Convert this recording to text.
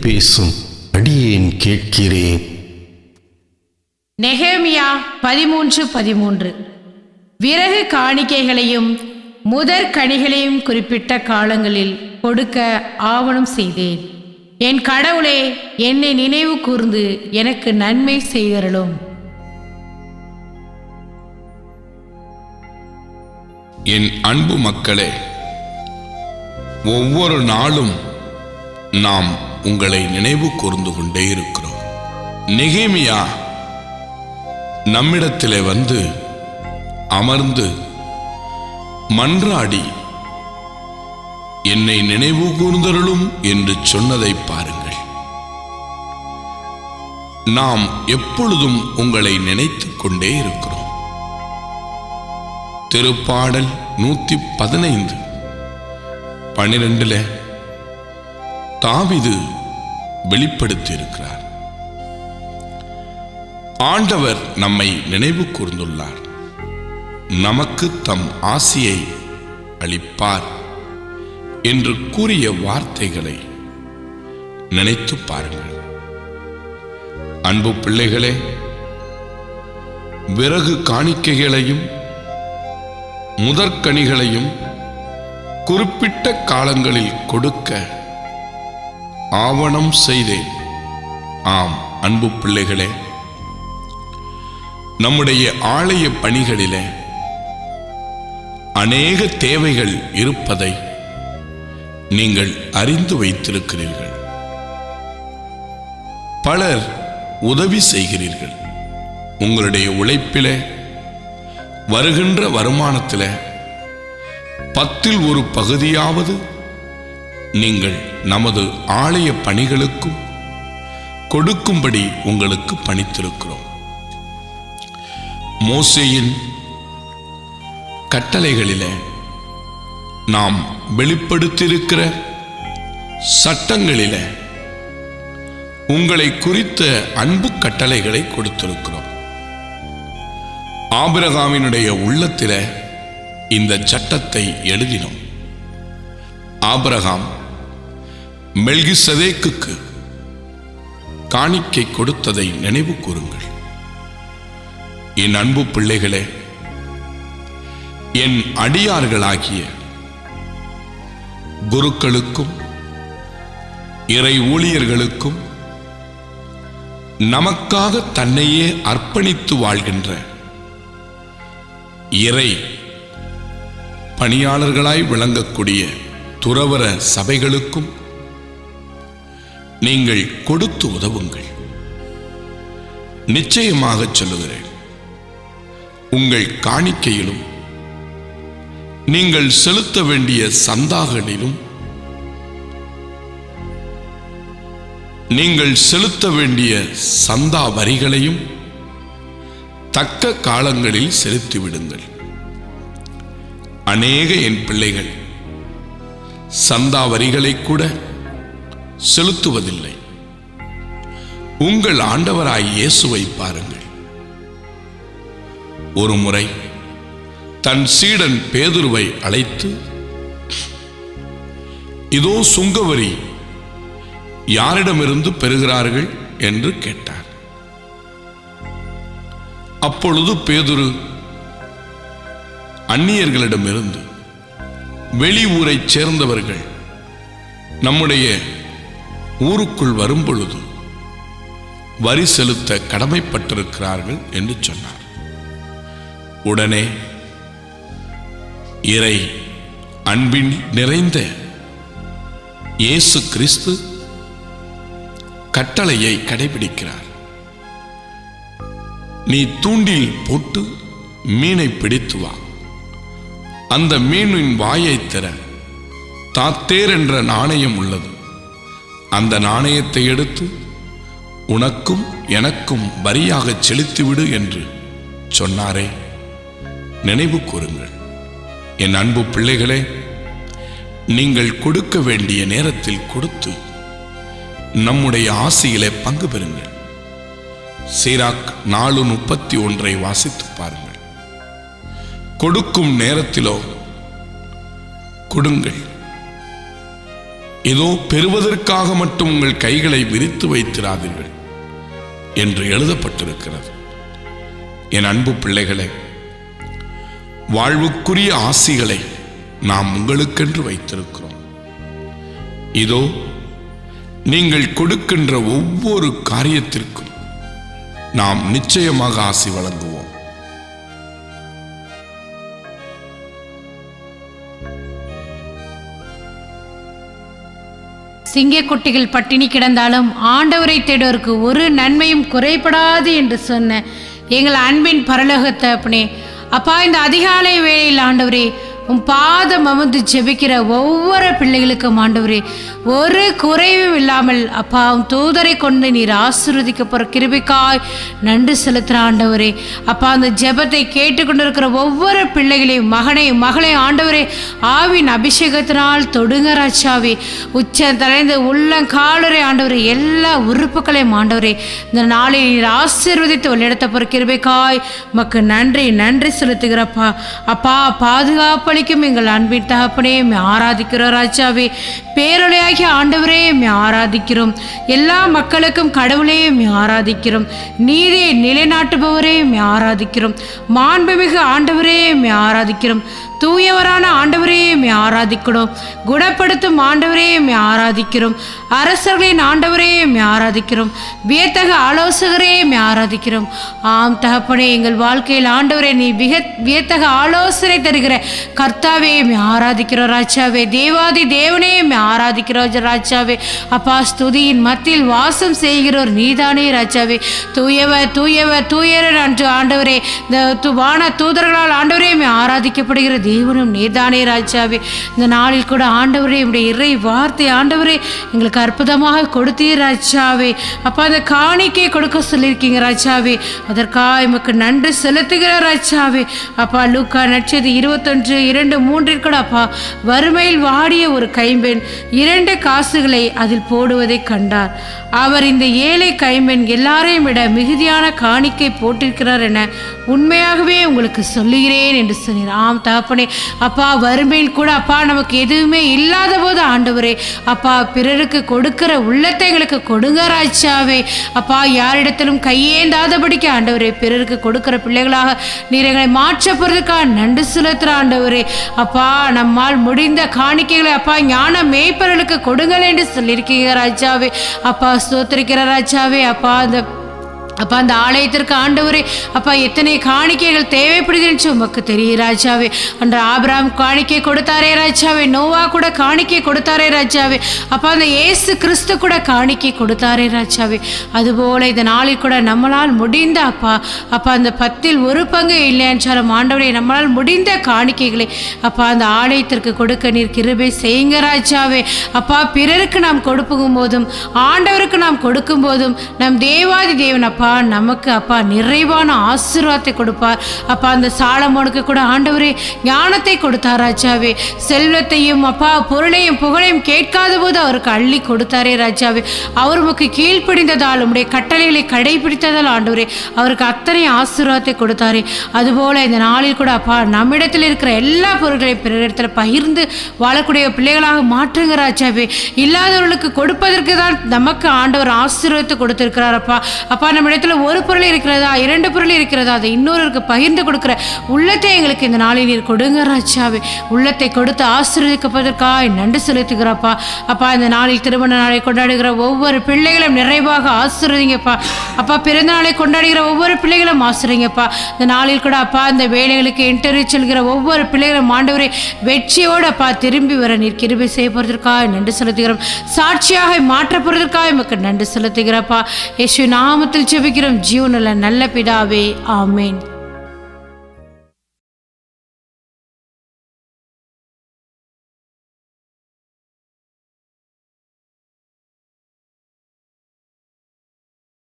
பேசும் அடியேன் கேட்கிறேன். நெகேமியா பதிமூன்று பதிமூன்று. விறகு காணிக்கைகளையும் முதற் கனிகளையும் குறிப்பிட்ட காலங்களில் கொடுக்க ஆவணம் செய்தேன். என் கடவுளே என்னை நினைவு கூர்ந்து எனக்கு நன்மை செய்தருளும். என் அன்பு மக்களே ஒவ்வொரு நாளும் நாம் உங்களை நினைவு கூர்ந்து கொண்டே இருக்கிறோம். நெகேமியா நம்மிடத்திலே வந்து அமர்ந்து மன்றாடி என்னை நினைவு கூர்ந்தருளும் என்று சொன்னதை பாருங்கள். நாம் எப்பொழுதும் உங்களை நினைத்துக் கொண்டே இருக்கிறோம். திருப்பாடல் நூத்தி பதினைந்து பனிரெண்டுல தாவிது வெளிப்படுத்தி இருக்கிறார் ஆண்டவர் நம்மை நினைவு கூர்ந்துள்ளார். நமக்கு தம் ஆசியை அளிப்பார் என்று கூறிய வார்த்தைகளை நினைத்து பாருங்கள். அன்பு பிள்ளைகளே விறகு காணிக்கைகளையும் முதற்கனிகளையும் குறிப்பிட்ட காலங்களில் கொடுக்க ஆவணம் செய்தேன். ஆம் அன்பு பிள்ளைகளே. நம்முடைய ஆலய பணிகளிலே அநேக தேவைகள் இருப்பதை நீங்கள் அறிந்து வைத்திருக்கிறீர்கள். பலர் உதவி செய்கிறீர்கள். உங்களுடைய உழைப்பிலே வருகின்ற வருமானத்தில் பத்தில் ஒரு பகுதியாவது நீங்கள் நமது ஆலய பணிகளுக்கும் கொடுக்கும்படி உங்களுக்கு பணித்திருக்கிறோம். மோசையின் கட்டளைகளில நாம் வெளிப்படுத்தியிருக்கிற சட்டங்களில உங்களை குறித்த அன்பு கட்டளைகளை கொடுத்திருக்கிறோம். ஆபிரகாமினுடைய உள்ளத்தில இந்த சட்டத்தை எழுதினோம். ஆபிரகாம் மெல்கிசதேக்கு காணிக்கை கொடுத்ததை நினைவு கூறுங்கள். என் அன்பு பிள்ளைகளே என் அடியார்களாகிய குருக்களுக்கும் இறை ஊழியர்களுக்கும் நமக்காக தன்னையே அர்ப்பணித்து வாழ்கின்ற இறை பணியாளர்களாய் விளங்கக்கூடிய துறவர சபைகளுக்கும் நீங்கள் கொடுத்து உதவுங்கள். நிச்சயமாக சொல்லுகிறேன். உங்கள் காணிக்கையிலும் நீங்கள் செலுத்த வேண்டிய சந்தாகனிலும் நீங்கள் செலுத்த வேண்டிய சந்தா வரிகளையும் தக்க காலங்களில் செலுத்திவிடுங்கள் அநேக என் பிள்ளைகள் சந்தா வரிகளை கூட செலுத்துவதில்லை. உங்கள் ஆண்டவராய் இயேசுவை பாருங்கள். ஒரு முறை தன் சீடன் பேதுருவை அழைத்து இதோ சுங்கவரி யாரிடமிருந்து பெறுகிறார்கள்? என்று கேட்டார். அப்பொழுது பேதுரு அந்நியர்களிடமிருந்து வெளி ஊரைச் சேர்ந்தவர்கள் நம்முடைய ஊருக்குள் வரும்பொழுதும் வரி செலுத்த கடமைப்பட்டிருக்கிறார்கள் என்று சொன்னார். உடனே இறை அன்பின் நிறைந்த இயேசு கிறிஸ்து கட்டளையை கடைபிடிக்கிறார். நீ தூண்டில் போட்டு மீனை பிடித்து வா. அந்த மீனின் வாயை திற. தாத்தேர் என்ற நாணயம் உள்ளது. அந்த நாணயத்தை எடுத்து உனக்கும் எனக்கும் வரியாக செலுத்திவிடு என்று சொன்னாரே. நினைவு கூறுங்கள். என் அன்பு பிள்ளைகளே நீங்கள் கொடுக்க வேண்டிய நேரத்தில் கொடுத்து நம்முடைய ஆசையிலே பங்கு பெறுங்கள். சீராக் நாலு முப்பத்தி ஒன்றை வாசித்து பாருங்கள். கொடுக்கும் நேரத்திலோ கொடுங்கள். இதோ பெறுவதற்காக மட்டும் உங்கள் கைகளை விரித்து வைத்திராதீர்கள் என்று எழுதப்பட்டிருக்கிறது. என் அன்பு பிள்ளைகளே வாழ்வுக்குரிய ஆசிகளை நாம் உங்களுக்கென்று வைத்திருக்கிறோம். இதோ நீங்கள் கொடுக்கின்ற ஒவ்வொரு காரியத்திற்கும் நாம் நிச்சயமாக ஆசி வழங்குவோம். சிங்கக்குட்டிகள் பட்டினி கிடந்தாலும் ஆண்டவரை தேடுவருக்கு ஒரு நன்மையும் குறைபடாது என்று சொன்ன எங்கள் அன்பின் பரலோகத்தை அப்பனே அப்பா இந்த அதிகாலை வேளையில் ஆண்டவரே உம் பாதம் அமர்ந்து ஜெபிக்கிற ஒவ்வொரு பிள்ளைகளுக்கும் ஆண்டவரே ஒரு குறைவும் இல்லாமல் அப்பா தூதரை கொண்டு நீர் ஆசீர்வதிக்க போகிற கிருபிக்காய். நன்றி செலுத்துகிற ஆண்டவரே. அப்பா அந்த ஜெபத்தை கேட்டுக்கொண்டிருக்கிற ஒவ்வொரு பிள்ளைகளையும் மகனையும் மகளையும் ஆண்டவரே ஆவின் அபிஷேகத்தினால் தொடுங்க ராஜாவே. உச்ச தலைந்து உள்ளங்காலுரை ஆண்டவரே எல்லா உறுப்புகளையும் ஆண்டவரே இந்த நாளை நீர் ஆசீர்வதித்து வழிநடத்த போகிற கிருபிக்காய். மக்கு நன்றி நன்றி செலுத்துகிறப்பா அப்பா. பாதுகாப்பளிக்கும் எங்கள் அன்பின் தகப்பனே ஆராதிக்கிற ஆராதிக்கிறோம் ராஜாவே. கர்த்தராகிய ஆண்டவரே ஆராதிக்கிறோம். எல்லா மக்களுக்கும் கடவுளே ஆராதிக்கிறோம். நீதியை நிலைநாட்டுபவரே ஆராதிக்கிறோம். மாண்புமிகு ஆண்டவரே ஆராதிக்கிறோம். தூயவரான ஆண்டவரே மே ஆராதிக்கிறோம் குணப்படுத்தும் ஆண்டவரே மே ஆராதிக்கிறோம். அரசர்களின் ஆண்டவரே மே ஆராதிக்கிறோம். வியத்தக ஆலோசகரே மே ஆராதிக்கிறோம். ஆம் தகப்பனே எங்கள் வாழ்க்கையில் ஆண்டவரே நீ விக வியத்தக ஆலோசனை தருகிற கர்த்தாவே மே ஆராதிக்கிறோம் ராஜாவே. தேவாதி தேவனே மே ஆராதிக்கிறோம் ராஜாவே. அப்பா ஸ்துதியின் மத்தியில் வாசம் செய்கிறோர் நீதானே ராஜாவே. தூயவர் தூயவர் தூயவர் அன்று ஆண்டவரே இந்த து- வான தூதர்களால் ஆண்டவரே மே ஆராதிக்கப்படுகிறது தேவனும் நீர்தானே ராஜாவே. இந்த நாளில் கூட ஆண்டவரே உடைய இறை வார்த்தை ஆண்டவரே எங்களுக்கு அற்புதமாக கொடுத்தீர் ராஜாவே. அப்பா அந்த காணிக்கை கொடுக்க சொல்லியிருக்கீங்க ராஜாவே. அதற்காக எமக்கு நன்றி செலுத்துகிற ராஜாவே. அப்பா லூக்கா நட்சது இருபத்தொன்று இரண்டு மூன்றில் கூட அப்பா வறுமையில் வாடிய ஒரு கைம்பெண் இரண்டு காசுகளை அதில் போடுவதை கண்டார். அவர் இந்த ஏழை கைம்பெண் எல்லாரையும் விட மிகுதியான காணிக்கை போட்டிருக்கிறார் என உண்மையாகவே உங்களுக்கு சொல்லுகிறேன் என்று சொன்னார். ஆம் தகப்பனே. அப்பா வறுமையில் கூட அப்பா நமக்கு எதுவுமே இல்லாத போது ஆண்டவரே அப்பா பிறருக்கு கொடுக்கிற உள்ளத்தை எங்களுக்கு கொடுங்க ராஜாவே. அப்பா யாரிடத்திலும் கையேந்தாதபடிக்கு ஆண்டவரே பிறருக்கு கொடுக்கிற பிள்ளைகளாக நீர் எங்களை மாற்ற போறதுக்காக நன்றி ஆண்டவரே. அப்பா நம்மால் முடிந்த காணிக்கைகளை அப்பா ஞான மேய்ப்பர்களுக்கு கொடுங்கள் என்று சொல்லியிருக்கீங்க ராஜாவே. அப்பா ஸ்தோத்திரிக்கிற ராஜாவே. அப்பா அந்த அப்பா அந்த ஆலயத்திற்கு ஆண்டவரே அப்பா எத்தனை காணிக்கைகள் தேவைப்படுதுன்னு உமக்கு தெரியும் ராஜாவே. அன்று ஆபிராம் காணிக்கை கொடுத்தாரே ராஜாவே. நோவா கூட காணிக்கை கொடுத்தாரே ராஜாவே. அப்பா அந்த இயேசு கிறிஸ்து கூட காணிக்கை கொடுத்தாரே ராஜாவே. அதுபோல இந்த நாளில் கூட நம்மளால் முடிந்த அப்பா அப்பா அந்த பத்தில் ஒரு பங்கு இல்லையாச்சாலும் ஆண்டவரே நம்மளால் முடிந்த காணிக்கைகளை அப்பா அந்த ஆலயத்திற்கு கொடுக்க நீர் கிருபை செய்யுங்க ராஜாவே. அப்பா பிறருக்கு நாம் கொடுக்கும் போதும் ஆண்டவருக்கு நாம் கொடுக்கும் போதும் நம் தேவாதி தேவன் அப்பா அப்பா நமக்கு அப்பா நிறைவான ஆசீர்வாதத்தை கொடுப்பார். அப்பா அந்த சாலமோனுக்கு கூட ஆண்டவரே ஞானத்தை கொடுத்தார் ராஜாவே. செல்வத்தையும் அப்பா பொருளையும் புகழையும் கேட்காத போது அவருக்கு அள்ளி கொடுத்தாரே ராஜாவே. அவர் உமக்கு கீழ்ப்படிந்ததால் உடைய கட்டளைகளை கடைபிடித்ததால் ஆண்டவரே அவருக்கு அத்தனை ஆசீர்வாதத்தை கொடுத்தாரே. அதுபோல இந்த நாளில் கூட அப்பா நம்மிடத்தில் இருக்கிற எல்லா பொருட்களையும் பிறரிடத்தில் பகிர்ந்து வாழக்கூடிய பிள்ளைகளாக மாற்றுங்க ராஜாவே. இல்லாதவர்களுக்கு கொடுப்பதற்கு தான் நமக்கு ஆண்டவர் ஆசீர்வாதத்தை கொடுத்திருக்கிறார் அப்பா. அப்பா நம்ம இடத்துல ஒரு பொருள் இருக்கிறதா? இரண்டு பொருள் இருக்கிறதா? அதை இன்னொருக்கு பகிர்ந்து கொடுக்கிற உள்ளத்தை எங்களுக்கு இந்த நாளில் நீர் கொடுங்க ராஜாவே. உள்ளத்தை கொடுத்து ஆசீர்வதிக்கப்பதற்காக நன்றி செலுத்துகிறப்பா. அப்பா இந்த நாளில் திருமண நாளை கொண்டாடுகிற ஒவ்வொரு பிள்ளைகளும் நிறைவாக ஆசிரியங்கப்பா அப்பா பிறந்த நாளை கொண்டாடுகிற ஒவ்வொரு பிள்ளைகளும் ஆசிரியங்கப்பா இந்த நாளில் கூட அப்பா இந்த வேலைகளுக்கு இன்டர்வியூ செல்கிற ஒவ்வொரு பிள்ளைகளும் ஆண்டவரை வெற்றியோடு அப்பா திரும்பி வர நீர் கிருபை செய்ய போறதற்காக நன்றி செலுத்துகிறோம். சாட்சியாக மாற்ற போறதற்காக எமக்கு நன்றி செலுத்துகிறப்பா. யேசு நாமத்தில் ஜெபிக்கிறோம் ஜீவனில் நல்ல பிதாவே ஆமேன்.